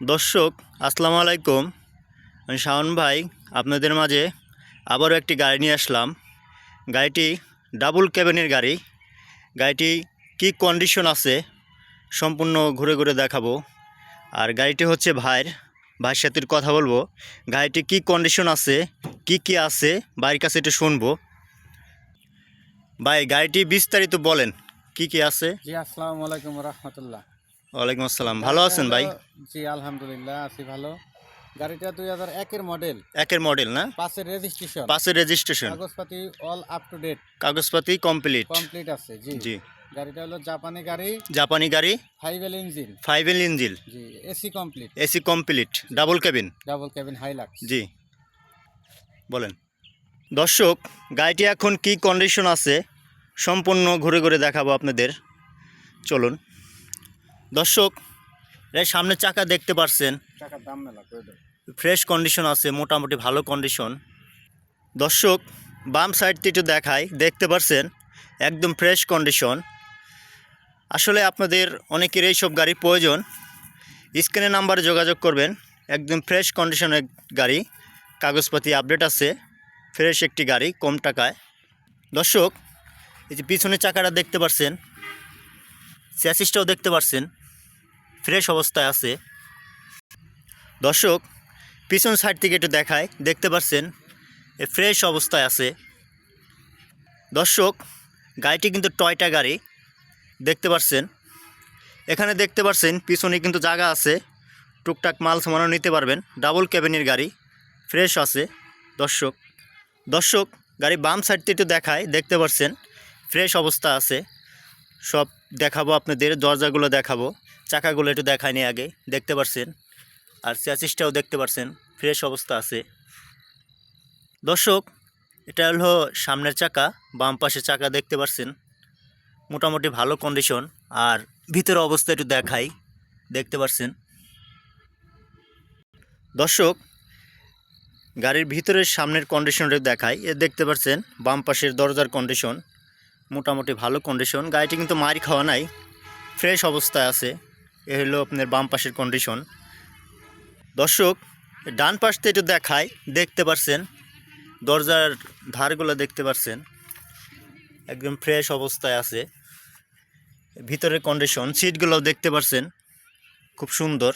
দর্শক, আসসালামু আলাইকুম। আমি শাওন ভাই, আপনাদের মাঝে আবারও একটি গাড়ি নিয়ে আসলাম। গাড়িটি ডাবল ক্যাবিনের গাড়ি। গাড়িটি কী কন্ডিশন আছে সম্পূর্ণ ঘুরে ঘুরে দেখাবো। আর গাড়িটি হচ্ছে ভাইয়ের ভাইয়ের সাথে কথা বলব। গাড়িটি কী কন্ডিশন আছে, কি কি আছে, ভাইয়ের কাছে একটু শুনব। ভাই, গাড়িটি বিস্তারিত বলেন, কি কি আছে? আসসালামু আলাইকুম রহমতুল্লাহ। ওয়ালাইকুম আসসালাম। ভালো আছেন ভাই? জি আলহামদুলিল্লাহ আছি ভালো। গাড়িটা দুই হাজার একের মডেল একের মডেল না? পাঁচের রেজিস্ট্রেশন পাশের রেজিস্ট্রেশন কাগজপাতি অল আপ টু ডেট কাগজপাতি কমপ্লিট কমপ্লিট আছে জি। জি। গাড়িটা হলো জাপানি গাড়ি। জাপানি গাড়ি। Five L engine five L engine জি AC complete AC complete double cabin double cabin Hilux জি। বলেন। দর্শক গাড়িটি এখন কি কন্ডিশন আছে? সম্পূর্ণ ঘুরে ঘুরে দেখাবো আপনাদের। চলুন। দর্শক এর সামনের চাকা দেখতে পারছেন। টাকার দাম মেলা ফ্রেশ কন্ডিশন আছে মোটামুটি ভালো কন্ডিশন দর্শক বাম সাইডটি একটু দেখাই দেখতে পারছেন? একদম ফ্রেশ কন্ডিশন আসলে আপনাদের অনেকের এইসব গাড়ি প্রয়োজন। স্ক্রিনের নাম্বারে যোগাযোগ করবেন একদম ফ্রেশ কন্ডিশনের গাড়ি। কাগজপাতি আপডেট আছে ফ্রেশ একটি গাড়ি কম টাকায়। দর্শক এই যে পিছনের চাকাটা দেখতে পারছেন স্যাসিসটাও দেখতে পারছেন। ফ্রেশ অবস্থায় আছে। দর্শক, পিছন সাইড থেকে একটু দেখায়, দেখতে পাচ্ছেন, এ ফ্রেশ অবস্থায় আছে। দর্শক, গাড়িটি কিন্তু টয়টা গাড়ি, দেখতে পাচ্ছেন। এখানে দেখতে পাচ্ছেন, পিছনে কিন্তু জায়গা আছে, টুকটাক মাল সামানো নিতে পারবেন, ডাবল ক্যাবিনের গাড়ি, ফ্রেশ আছে। দর্শক দর্শক, গাড়ি বাম সাইড থেকে একটু দেখায়, দেখতে পাচ্ছেন, ফ্রেশ অবস্থা আছে, সব দেখাবো আপনাদের, দরজাগুলো দেখাবো। চাকাগুলো একটু দেখায়নি আগে, দেখতে পারছেন? আর চ্যাসিসটাও দেখতে পারছেন, ফ্রেশ অবস্থা আছে। দর্শক, এটা হলো সামনের চাকা, বাম পাশে চাকা দেখতে পারছেন। মোটামুটি ভালো কন্ডিশন আর ভিতরে অবস্থা একটু দেখাই, দেখতে পারছেন। দর্শক, গাড়ির ভিতরের সামনের কন্ডিশনটা দেখাই, এ দেখতে পাচ্ছেন বাম পাশের দরজার কন্ডিশন মোটামুটি ভালো কন্ডিশন গাড়িটি কিন্তু মারি খাওয়া নাই। ফ্রেশ অবস্থায় আছে। এ হলো আপনার বাম পাশের কন্ডিশন দর্শক, ডান পাশটা একটু দেখায় দেখতে পারছেন? দরজার ধারগুলো দেখতে পারছেন? একদম ফ্রেশ অবস্থায় আছে। ভিতরের কন্ডিশন সিটগুলো দেখতে পারছেন? খুব সুন্দর।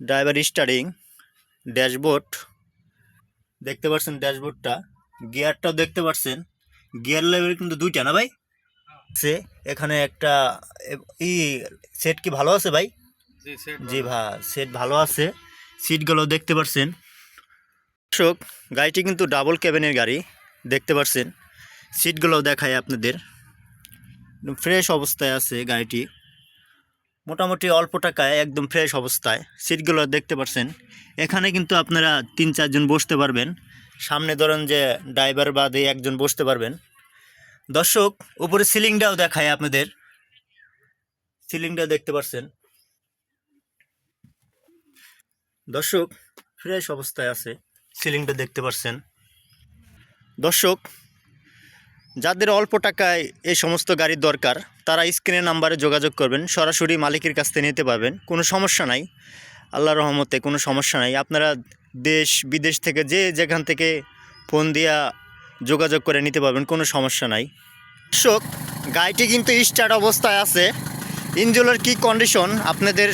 ড্রাইভার স্টারিং ড্যাশবোর্ড দেখতে পাচ্ছেন ড্যাশবোর্ডটা গিয়ারটাও দেখতে পাচ্ছেন গিয়ার লেভেল কিন্তু দুইটা না ভাই? সে এখানে একটা ই সেট কি ভালো আছে ভাই? জি ভা সেট ভালো আছে। সিটগুলো দেখতে পাচ্ছেন দর্শক গাড়িটি কিন্তু ডাবল ক্যাবিনের গাড়ি দেখতে পাচ্ছেন সিটগুলো দেখায় আপনাদের। ফ্রেশ অবস্থায় আছে গাড়িটি। মোটামুটি অল্প টাকায় একদম ফ্রেশ অবস্থায়। সিটগুলো দেখতে পাচ্ছেন এখানে কিন্তু আপনারা তিন চারজন বসতে পারবেন। সামনে ধরেন যে ড্রাইভার বাদে একজন বসতে পারবেন। দর্শক, উপরে সিলিংটাও দেখায় আপনাদের। সিলিংটা দেখতে পাচ্ছেন দর্শক, ফ্রেশ অবস্থায় আছে। সিলিংটা দেখতে পাচ্ছেন দর্শক, যাদের অল্প টাকায় এই সমস্ত গাড়ির দরকার, তারা স্ক্রিনের নাম্বারে যোগাযোগ করবেন। সরাসরি মালিকের কাছ থেকে নিতে পারবেন। কোনো সমস্যা নাই। আল্লাহ রহমতে কোনো সমস্যা নাই। আপনারা দেশ, বিদেশ থেকে যে যেখান থেকে ফোন দিয়া যোগাযোগ করে নিতে পারবেন, কোনো সমস্যা নাই। দর্শক, গাড়িটি কিন্তু স্টার্ট অবস্থায় আছে। ইঞ্জলের কি কন্ডিশন আপনাদের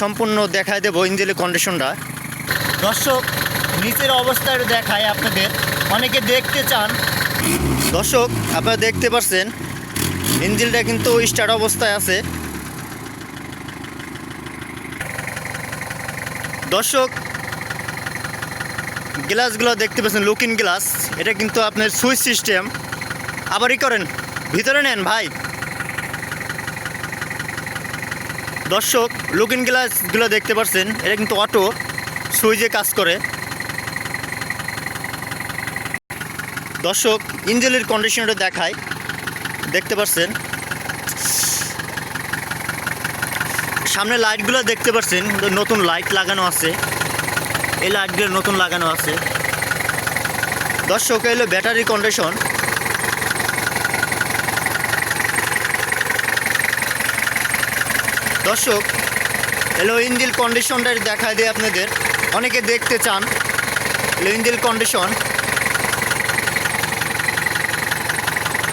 সম্পূর্ণ দেখায় দেবো ইঞ্জেলের কন্ডিশনটা দর্শক, নিচের অবস্থায় দেখায় আপনাদের। অনেকে দেখতে চান। দর্শক, আপনারা দেখতে পাচ্ছেন ইঞ্জিনটা কিন্তু স্টার্ট অবস্থায় আছে। দর্শক গ্লাসগুলো দেখতে পাচ্ছেন লুকিং গ্লাস এটা কিন্তু আপনার সুইচ সিস্টেম। আবারই করেন, ভিতরে নেন ভাই। দর্শক লুকিং গ্লাসগুলো দেখতে পাচ্ছেন, এটা কিন্তু অটো সুইচে কাজ করে। দর্শক ইঞ্জিনের কন্ডিশনটা দেখায়। দেখতে পাচ্ছেন। সামনে লাইটগুলো দেখতে পাচ্ছেন, নতুন লাইট লাগানো আছে। এই লাইটগুলো নতুন লাগানো আছে। দর্শক এলো ব্যাটারি কন্ডিশন। দর্শক এলো ইঞ্জিল কন্ডিশনটা দেখা দিই আপনাদের। অনেকে দেখতে চান এলো ইঞ্জিল কন্ডিশন।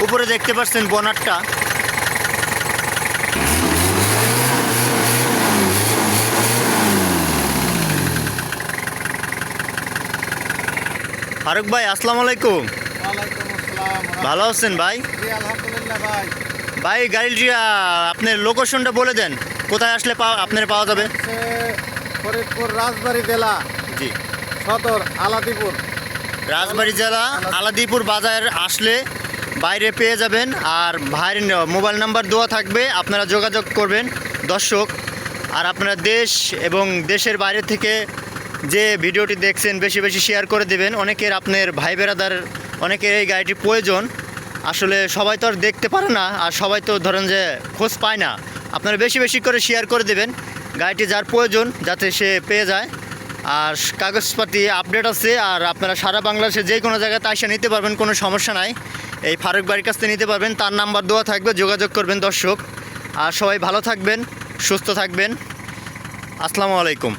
উপরে দেখতে পাচ্ছেন বোনারটা ফারুক ভাই আসসালামু আলাইকুম। ভালো আছেন ভাই? ভাই। গাড়িটা আপনার লোকেশনটা বলে দেন। কোথায় আসলে পাওয়া আপনার পাওয়া যাবে? ফরিদপুর রাজবাড়ী জেলা। জি। সদর আলাদিপুর। রাজবাড়ী জেলা আলাদিপুর বাজার আসলে বাইরে পেয়ে যাবেন। আর ভাইয়ের মোবাইল নাম্বার দেওয়া থাকবে আপনারা যোগাযোগ করবেন। দর্শক আর আপনারা দেশ এবং দেশের বাইরে থেকে যে ভিডিওটি দেখছেন, বেশি বেশি শেয়ার করে দেবেন। অনেকের আপনার ভাই বেরাদার, অনেকের এই গাড়িটি প্রয়োজন। আসলে সবাই তো আর দেখতে পারে না, আর সবাই তো ধরেন যে খোঁজ পায় না। আপনারা বেশি বেশি করে শেয়ার করে দেবেন। গাড়িটি যার প্রয়োজন, যাতে সে পেয়ে যায়। আর কাগজপাতি আপডেট আছে, আর আপনারা সারা বাংলাদেশে যে কোনো জায়গায় তাইসা নিতে পারবেন, কোনো সমস্যা নাই। এই ফারুক বাড়ির কাছ থেকে নিতে পারবেন, তার নাম্বার দেওয়া থাকবে, যোগাযোগ করবেন দর্শক। আর সবাই ভালো থাকবেন, সুস্থ থাকবেন। আসসালামু আলাইকুম।